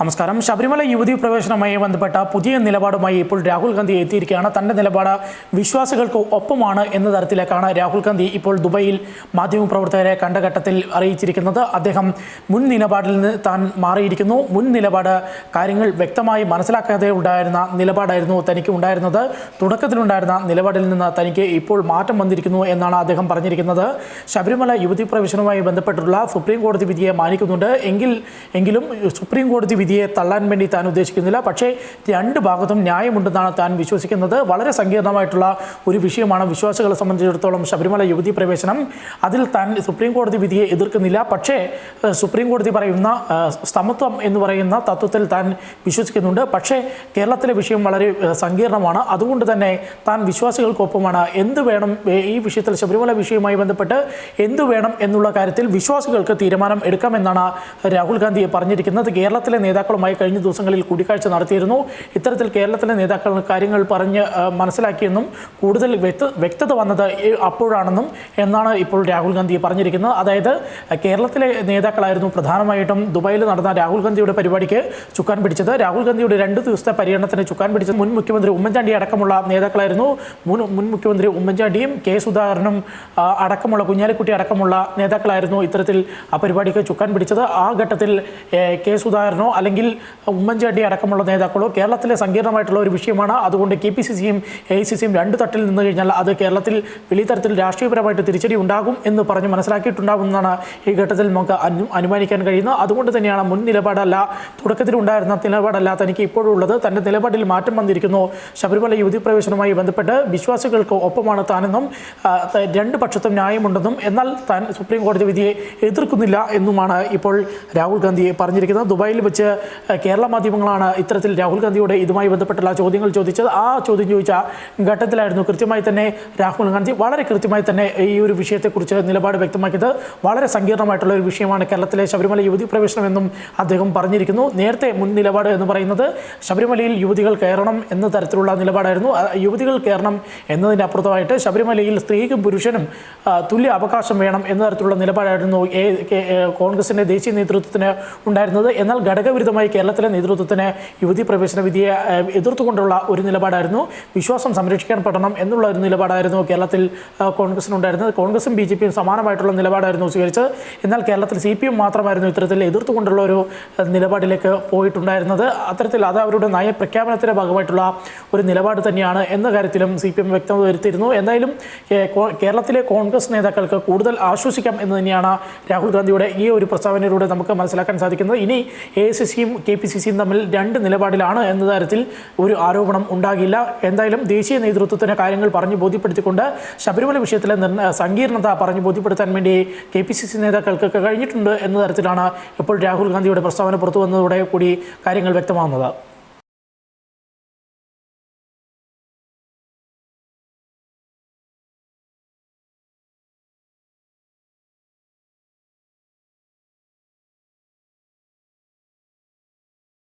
നമസ്കാരം. ശബരിമല യുവതി പ്രവേശനവുമായി ബന്ധപ്പെട്ട പുതിയ നിലപാടുമായി ഇപ്പോൾ രാഹുൽ ഗാന്ധി എത്തിയിരിക്കുകയാണ്. തന്റെ നിലപാട് വിശ്വാസികൾക്ക് ഒപ്പമാണ് എന്ന തരത്തിലേക്കാണ് രാഹുൽ ഗാന്ധി ഇപ്പോൾ ദുബൈയിൽ മാധ്യമപ്രവർത്തകരെ കണ്ട ഘട്ടത്തിൽ അറിയിച്ചിരിക്കുന്നത്. അദ്ദേഹം മുൻ നിലപാടിൽ നിന്ന് താൻ മാറിയിരിക്കുന്നു. മുൻ നിലപാട് കാര്യങ്ങൾ വ്യക്തമായി മനസ്സിലാക്കാതെ ഉണ്ടായിരുന്ന നിലപാടായിരുന്നു തനിക്ക് ഉണ്ടായിരുന്നത്. തുടക്കത്തിലുണ്ടായിരുന്ന നിലപാടിൽ നിന്ന് തനിക്ക് ഇപ്പോൾ മാറ്റം വന്നിരിക്കുന്നു എന്നാണ് അദ്ദേഹം പറഞ്ഞിരിക്കുന്നത്. ശബരിമല യുവതി പ്രവേശനവുമായി ബന്ധപ്പെട്ടുള്ള സുപ്രീം കോടതി വിധിയെ മാനിക്കുന്നുണ്ട്. എങ്കിൽ എങ്കിലും സുപ്രീം കോടതി വിധിയെ തള്ളാൻ വേണ്ടി താൻ ഉദ്ദേശിക്കുന്നില്ല. പക്ഷേ രണ്ട് ഭാഗത്തും ന്യായമുണ്ടെന്നാണ് താൻ വിശ്വസിക്കുന്നത്. വളരെ സങ്കീർണമായിട്ടുള്ള ഒരു വിഷയമാണ് വിശ്വാസികളെ സംബന്ധിച്ചിടത്തോളം ശബരിമല യുവതി പ്രവേശനം. അതിൽ താൻ സുപ്രീം കോടതി വിധിയെ എതിർക്കുന്നില്ല. പക്ഷേ സുപ്രീം കോടതി പറയുന്ന സമത്വം എന്ന് പറയുന്ന തത്വത്തിൽ താൻ വിശ്വസിക്കുന്നുണ്ട്. പക്ഷേ കേരളത്തിലെ വിഷയം വളരെ സങ്കീർണമാണ്. അതുകൊണ്ട് തന്നെ താൻ വിശ്വാസികൾക്കൊപ്പമാണ്. എന്ത് വേണം ഈ വിഷയത്തിൽ ശബരിമല വിഷയവുമായി ബന്ധപ്പെട്ട് എന്തു വേണം എന്നുള്ള കാര്യത്തിൽ വിശ്വാസികൾക്ക് തീരുമാനം എടുക്കാമെന്നാണ് രാഹുൽ ഗാന്ധിയെ പറഞ്ഞിരിക്കുന്നത്. കേരളത്തിലെ നേതാക്കളുമായി കഴിഞ്ഞ ദിവസങ്ങളിൽ കൂടിക്കാഴ്ച നടത്തിയിരുന്നു. ഇത്തരത്തിൽ കേരളത്തിലെ നേതാക്കൾ കാര്യങ്ങൾ പറഞ്ഞ് മനസ്സിലാക്കിയെന്നും കൂടുതൽ വ്യക്ത വ്യക്തത വന്നത് അപ്പോഴാണെന്നും എന്നാണ് ഇപ്പോൾ രാഹുൽ ഗാന്ധി പറഞ്ഞിരിക്കുന്നത്. അതായത് കേരളത്തിലെ നേതാക്കളായിരുന്നു പ്രധാനമായിട്ടും ദുബായിൽ നടന്ന രാഹുൽ ഗാന്ധിയുടെ പരിപാടിക്ക് ചുക്കാൻ പിടിച്ചത്. രാഹുൽ ഗാന്ധിയുടെ രണ്ട് ദിവസത്തെ പര്യടനത്തിന് ചുക്കാൻ പിടിച്ചത് മുൻ മുഖ്യമന്ത്രി ഉമ്മൻചാണ്ടി അടക്കമുള്ള നേതാക്കളായിരുന്നു. മുൻ മുൻ മുഖ്യമന്ത്രി ഉമ്മൻചാണ്ടിയും കെ സുധാകരനും അടക്കമുള്ള കുഞ്ഞാലിക്കുട്ടി അടക്കമുള്ള നേതാക്കളായിരുന്നു ഇത്തരത്തിൽ ആ പരിപാടിക്ക് ചുക്കാൻ പിടിച്ചത്. ആ ഘട്ടത്തിൽ കെ സുധാകരനോ അല്ലെങ്കിൽ ഉമ്മൻചാണ്ടി അടക്കമുള്ള നേതാക്കളോ കേരളത്തിലെ സങ്കീർണമായിട്ടുള്ള ഒരു വിഷയമാണ്. അതുകൊണ്ട് കെ പി സി സിയും എ ഐ സി സിയും രണ്ട് തട്ടിൽ നിന്ന് കഴിഞ്ഞാൽ അത് കേരളത്തിൽ വലിയ തരത്തിൽ രാഷ്ട്രീയപരമായിട്ട് തിരിച്ചടി ഉണ്ടാകും എന്ന് പറഞ്ഞ് മനസ്സിലാക്കിയിട്ടുണ്ടാകുമെന്നാണ് ഈ ഘട്ടത്തിൽ നമുക്ക് അനു അനുമാനിക്കാൻ കഴിയുന്നത്. അതുകൊണ്ട് തന്നെയാണ് മുൻ നിലപാടല്ല തുടക്കത്തിൽ ഉണ്ടായിരുന്ന നിലപാടല്ല തനിക്ക് ഇപ്പോഴുള്ളത് തന്റെ നിലപാടിൽ മാറ്റം വന്നിരിക്കുന്നു. ശബരിമല യുവതി പ്രവേശനവുമായി ബന്ധപ്പെട്ട് വിശ്വാസികൾക്ക് ഒപ്പമാണ് താനെന്നും രണ്ട് പക്ഷത്തും ന്യായമുണ്ടെന്നും എന്നാൽ താൻ സുപ്രീം കോടതി വിധിയെ എതിർക്കുന്നില്ല എന്നുമാണ് ഇപ്പോൾ രാഹുൽ ഗാന്ധി പറഞ്ഞിരിക്കുന്നത്. ദുബായിൽ വെച്ച് കേരള മാധ്യമങ്ങളാണ് ഇത്തരത്തിൽ രാഹുൽ ഗാന്ധിയോട് ഇതുമായി ബന്ധപ്പെട്ടുള്ള ചോദ്യങ്ങൾ ചോദിച്ചത്. ആ ചോദ്യം ചോദിച്ച ഘട്ടത്തിലായിരുന്നു കൃത്യമായി തന്നെ രാഹുൽ ഗാന്ധി വളരെ കൃത്യമായി തന്നെ ഈ ഒരു വിഷയത്തെക്കുറിച്ച് നിലപാട് വ്യക്തമാക്കിയത്. വളരെ സങ്കീർണമായിട്ടുള്ള ഒരു വിഷയമാണ് കേരളത്തിലെ ശബരിമല യുവതി പ്രവേശനം എന്നും അദ്ദേഹം പറഞ്ഞിരിക്കുന്നു. നേരത്തെ മുൻ നിലപാട് എന്ന് പറയുന്നത് ശബരിമലയിൽ യുവതികൾ കയറണം എന്ന തരത്തിലുള്ള നിലപാടായിരുന്നു. യുവതികൾ കയറണം എന്നതിന്റെ അപ്പുറത്തുമായിട്ട് ശബരിമലയിൽ സ്ത്രീക്കും പുരുഷനും തുല്യ അവകാശം വേണം എന്ന തരത്തിലുള്ള നിലപാടായിരുന്നു കോൺഗ്രസിന്റെ ദേശീയ നേതൃത്വത്തിന് ഉണ്ടായിരുന്നത്. എന്നാൽ ഘടകവിരുദ്ധമായി കേരളത്തിലെ നേതൃത്വത്തിന് യുവതി പ്രവേശന വിധിയെ എതിർത്തുകൊണ്ടുള്ള ഒരു നിലപാടായിരുന്നു. വിശ്വാസം സംരക്ഷിക്കാൻ പെടണം എന്നുള്ള ഒരു നിലപാടായിരുന്നു കേരളത്തിൽ കോൺഗ്രസിനുണ്ടായിരുന്നത്. കോൺഗ്രസും ബി ജെ പിയും സമാനമായിട്ടുള്ള നിലപാടായിരുന്നു സ്വീകരിച്ചത്. എന്നാൽ കേരളത്തിൽ സി പി എം മാത്രമായിരുന്നു ഇത്തരത്തിൽ എതിർത്തുകൊണ്ടുള്ള ഒരു നിലപാടിലേക്ക് പോയിട്ടുണ്ടായിരുന്നത്. അത്തരത്തിൽ അത് അവരുടെ നയപ്രഖ്യാപനത്തിന്റെ ഭാഗമായിട്ടുള്ള ഒരു നിലപാട് തന്നെയാണ് എന്ന കാര്യത്തിലും സി പി എം വ്യക്തത വരുത്തിയിരുന്നു എന്തായാലും കേരളത്തിലെ കോൺഗ്രസ് നേതാക്കൾക്ക് കൂടുതൽ ആശ്വസിക്കാം എന്ന് തന്നെയാണ് രാഹുൽ ഗാന്ധിയുടെ ഈ ഒരു പ്രസ്താവനയിലൂടെ നമുക്ക് മനസ്സിലാക്കാൻ സാധിക്കുന്നത്. ഇനി എ ഐ സി സിയും കെ പി സി സിയും തമ്മിൽ രണ്ട് നിലപാടിലാണ് എന്ന തരത്തിൽ ഒരു ആരോപണം ഉണ്ടാകില്ല. എന്തായാലും ദേശീയ നേതൃത്വത്തിന് കാര്യങ്ങൾ പറഞ്ഞു ബോധ്യപ്പെടുത്തിക്കൊണ്ട് ശബരിമല വിഷയത്തിലെ സങ്കീർണത പറഞ്ഞു ബോധ്യപ്പെടുത്താൻ വേണ്ടി കെ പി സി സി നേതാക്കൾക്ക് കഴിഞ്ഞിട്ടുണ്ട് എന്ന തരത്തിലാണ് ഇപ്പോൾ രാഹുൽ ഗാന്ധിയുടെ പ്രസ്താവന പുറത്തു വന്നതോടെ കൂടി കാര്യങ്ങൾ വ്യക്തമാകുന്നത്